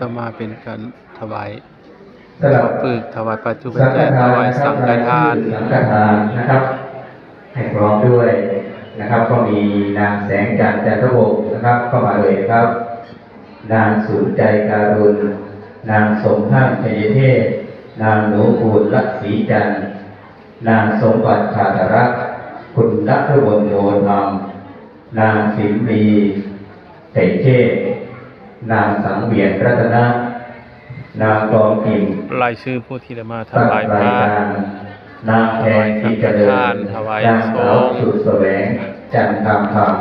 ต่อมาเป็นการถวายสำหรับปึกถวายปัจจุบันสังฆแจกถทานวายนะครับสังฆทานสังฆทานนะครับให้พร้อมด้วยนะครับ ก็มีนางแสงจันทร์จันทวงศ์นะครับ เข้ามาเลยนะครับ นางสูนใจการุณนางสมภาพชัยเทพนางหนูปูนลักษีจันทร์นางสมบัติชาตรักษ์คุณรัตวลโนธรรมนางสิมลีเตเชษ นางสังเวียนรัตนะ นางกองกิ่งรายชื่อผู้ที่ได้มาถตั้งวายพรายระการนางแพนที่เจริญถวายนางสาวสงฆ์สุดแสวง จันทำธรรม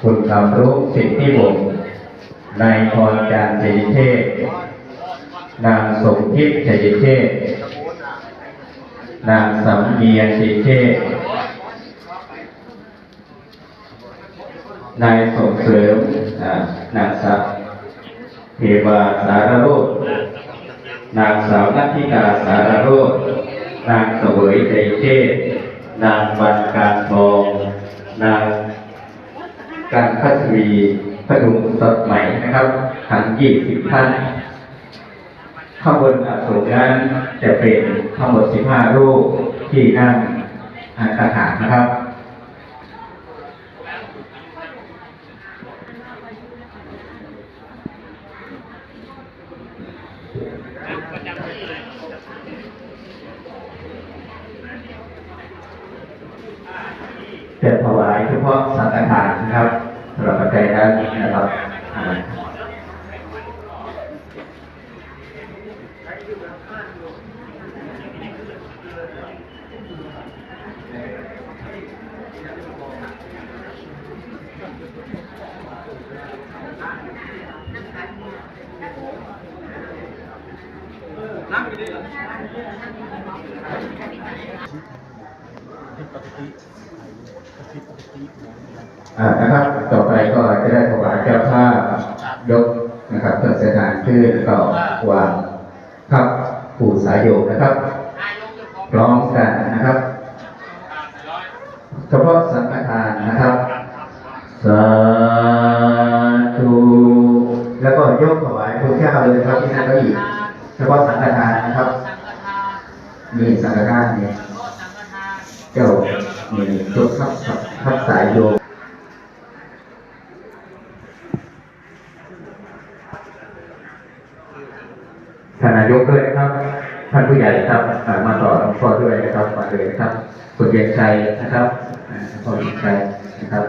คุณคำรู้สิทธิวงศ์นายพรจารย์ชัยเทพนางสมคิดชัยเทพนางสำเนียงชัยเทพนายส่งเสริมอ่านางสัพ เทวาสารโรจน์นางสาวนัทธิกาสารโรจน์นางเสวยใจเทศนางบรรการทอง นางกันพัชวีพดุงสดใหม่นะครับทั้งยี่สิบท่านข้างบนอโศกนั้นจะเป็นทั้งหมดสิบห้ารูปที่นั่งอาคาถานะครับ จะถวายเฉพาะสังฆทานนะครับสำหรับปัจจัยนั้นนะครับอ่าอ่า นะครับต่อไปก็จะได้ถวายเจ้าภายกนะครับเครื่องเสถานขึ้นก็วางครับปู่สายโยกนะครับพร้อมกันนะครับเฉพาะสังฆทานนะครับ สาธุแล้วก็ยกถวายพระเจ้าเลยนะครับที่นั่นก็อีกเฉพาะสังฆทานนะครับ มีสังฆทานเนี่ยเจ้ามียกทับทับสายโยก ท่านนายกด้วยนะครับ ท่านผู้ใหญ่ครับมาต่อหลวงพ่อด้วยนะครับมาเลยนะครับคุณเกียรติชัยนะครับพ่อเกียรติชัยนะครับ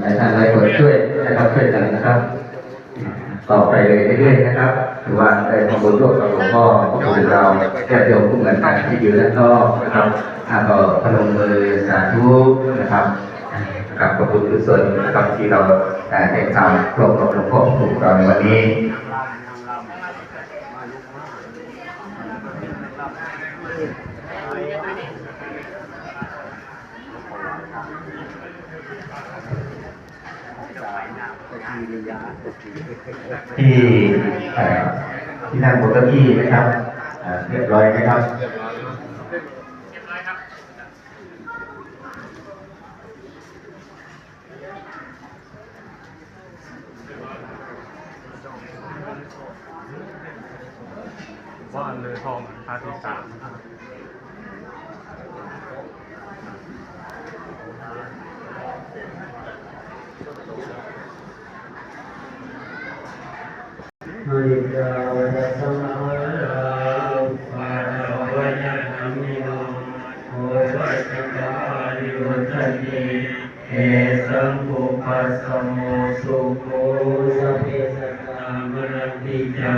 หลายท่านหลายคนช่วยนะครับช่วยกันนะครับ ต่อไปเลยเรื่อยๆนะครับถือว่าได้ทำบุญร่วมกับหลวงพ่อพระคุณเราญาติโยมผู้เหมือนกันที่อยู่ด้านนอกนะครับอ่าก็พนมมือสาธุนะครับกับขอบคุณกุศลนะครับที่เราอ่าได้ทำร่วมกับหลวงพ่อพระคุณเราในวันนี้ ที่ที่นั่งบนเก้าอี้นะครับเอ่อเรียบร้อยนะครับ ว่านเลยทองพาที่สามวิจารณสัมมาราปาราวยะธรรมิโนโอวัชกาลิวัฒนีเอสัมปุปัสสโมสุโคสัพเพสัตตามรันติจา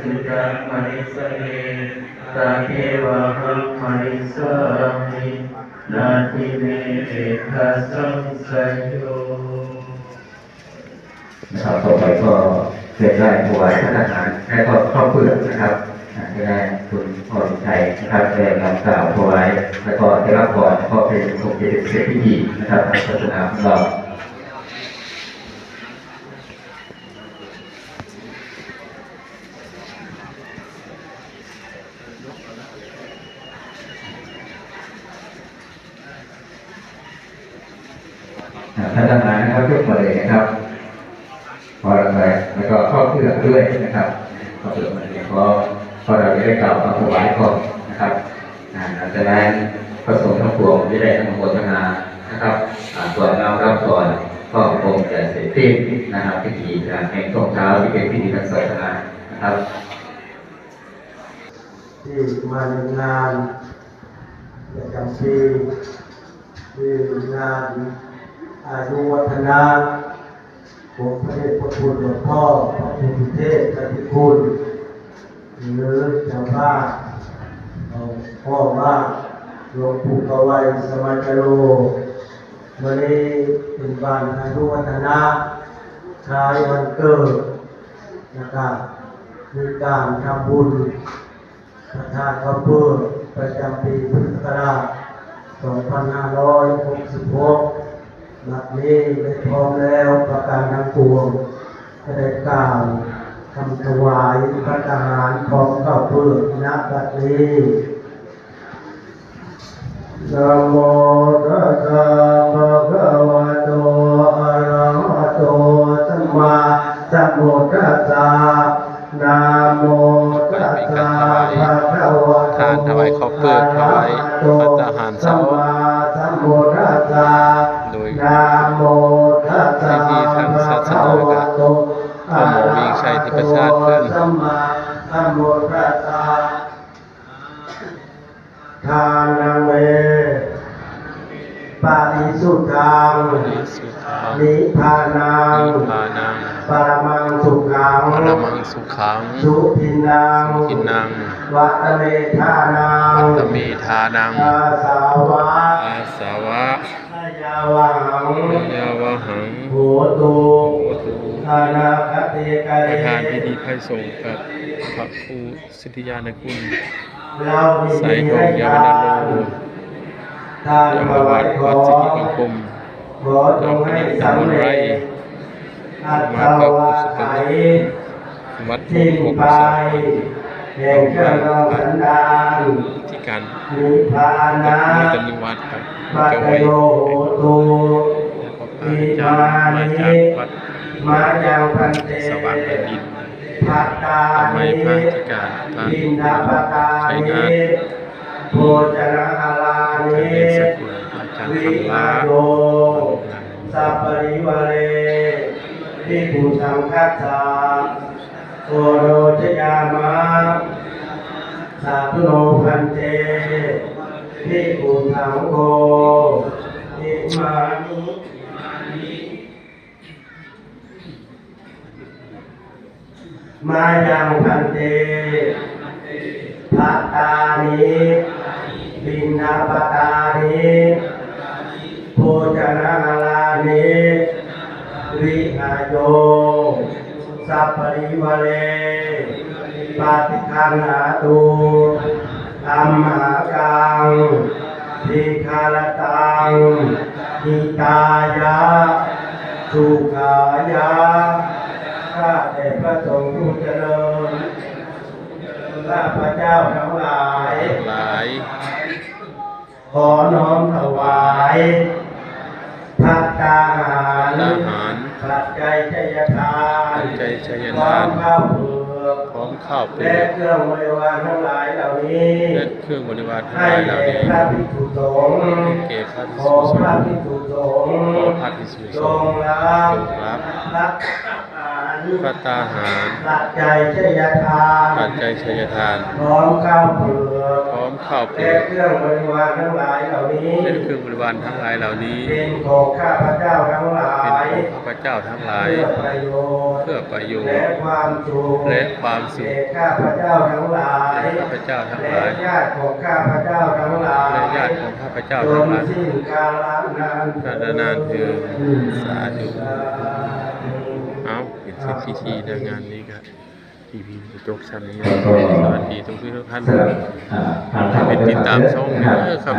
สุจามริสเนตาเทวะหัมมริสามินาทิเมเอกสังสยโยนะครับต่อไปก็เกิดได้ถวายพระทหารและก็ข้าวเปลือกนะครับอ่าที่ได้คุณพรชัยนะครับได้นำกล่าวถวายแล้วก็ได้รับก่อนก็เป็นคงจะเป็นเสร็จพิธีนะครับทางศาสนาของเรา ท่านทหารนะครับยกมาเลยนะครับขออะไรแล้วก็ข้าเปลือกด้วยนะครับข้าเปลือมันเพราะเพราะเราได้กล่าวคำถวายก่อนนะครับหลังจากนั้นพระสงฆ์ทั้งปวงจะได้ทั้งโมทนานะครับส่วนเรารับก่อนก็คงจะเสร็จสิ้นนะครับพิธีการในช่วงเช้าที่เป็นพิธีทางศาสนานะครับที่มาในงานประจำปีคืองาน อายุวัฒนะของพระเดชพระคุณหลวงพ่อพระพุทธเทศพปฏิคุณหรือชาวบ้านเอาพ่อว่าหลวงปู่กวัยสมัจโรวันนี้เป็นบ้านอายุวัฒนะคล้ายวันเกิดนะครับมีการทำบุญประธานพระเพื่อประจำปีพุทธศักราช2566 นัดนี้ได้พร้อมแล้วประการทั้งปวงจะได้กล่าวคำถวายพระทหารพร้อมเข้าเพื่อณบัดนี้นะโมตัสสะภะคะวะโตอะระหะโตสัมมาสัมพุทธัสสะนะโมตัสสะภะคะวะโตทานถวายข้าวเปลือกถวายพระทหารเช้าสัมมาสัมพุทธัสสะโดย นะโมตัสสะพิธีทางศาสนาก็พระหมอวิ่งชัยที่ประชาชนเพิ่นสัมมาสัมพุทธัสสะทานังเวปาริสุทธังนิสุทานินิพพานังพานังปรมังสุขังปรมังสุขัง สุทินังกินนังวัตเมธานังวัตเมธานังอาสาวะอาสาวะ นายาวังยาวะหังโหตุโอตุอานาคติกาปเรระธานพิธีไพศงฆ์กับพระครูสิทธิยานคุณเรามีสายทองยาวนาโลทานยาถมาวาวัยดขวัอดสิทธิบังคมขอจงให้สำเร็จอัตตวาไขวัดทิ้งหกไปแห่งเครื่องรองสันดานที่การนิพพาจันะดมีตนิวัดครับ ปัจเจ้าโยโตุอาจารย์มาจากวัดมายังพันเตสว่างแผ่นดินพัตตาทำไมนิอินดาปตาชัยนินาทโภชนะอาลาท่านนิเป็นสกุลพระอาจารย์วิคำลาโยสัพปริวเรทิภูสังคัสสะโอโรชยามะสัพโนพันเต ทิภูสังโฆอิมานิมายังพันเตพัตตานิบินนาปตานิโภชนาลานิวิหาโยสัพปริวเรปาติคันหาตู อัมหากังทิคารตังหิตายะสุขายะข้าแต่พระสงฆ์ผู้เจริญข้าพระเจ้าทั้งหลายหลายขอน้อมถวายพัตตาหารทหารปัจจัยชัยทานใจชัยพร้อทามนข้าวเปลือก พร้อมข้าวเปลืและอกเครื่องบริวารทั้งหลายเหล่านี้และเครื่องบริวารทั้งหให้ลายเหล่าแก่นี้พระภิกษุสงฆ์เก็บพระภิกขษุอสพระงฆ์ภิกษุสงฆ์ขอพระภิกษุสจงงฆ์รับจงรับรับอาหาร พระตาหารปัจจัยชัยทานปัจจัยชัยทานพร้อมข้าวเปลือกพร้อมข้าวเปลืและอกเครื่องบริวารทั้งหลายเหล่านี้และเครื่องบริวารทั้งหลายเหล่านี้เป็นของข้าพเจ้าทั้งหลาเป็นยของข้าพเจ้าทั้งหลายเพื่อประโยชน์เพื่อประโยชและน์ความสุขและความสุขแก่ข้าพเจ้าทั้งหลายและข้าพเจ้าทั้งหและลายญาติของข้าพเจ้าทั้งหลายและญาติของข้าพเจ้าจทั้งนหลายสิ้นกาลนานกาลนานเถิดสาธุ สาธุเอาเป็นเสร็จพิธีในงานนี้ครับทีพีจบชั้นนี้แล้วก็สวัสดีทุกท่านสำหรับอ่าทางทางเป็นติดตามช่องนะครับ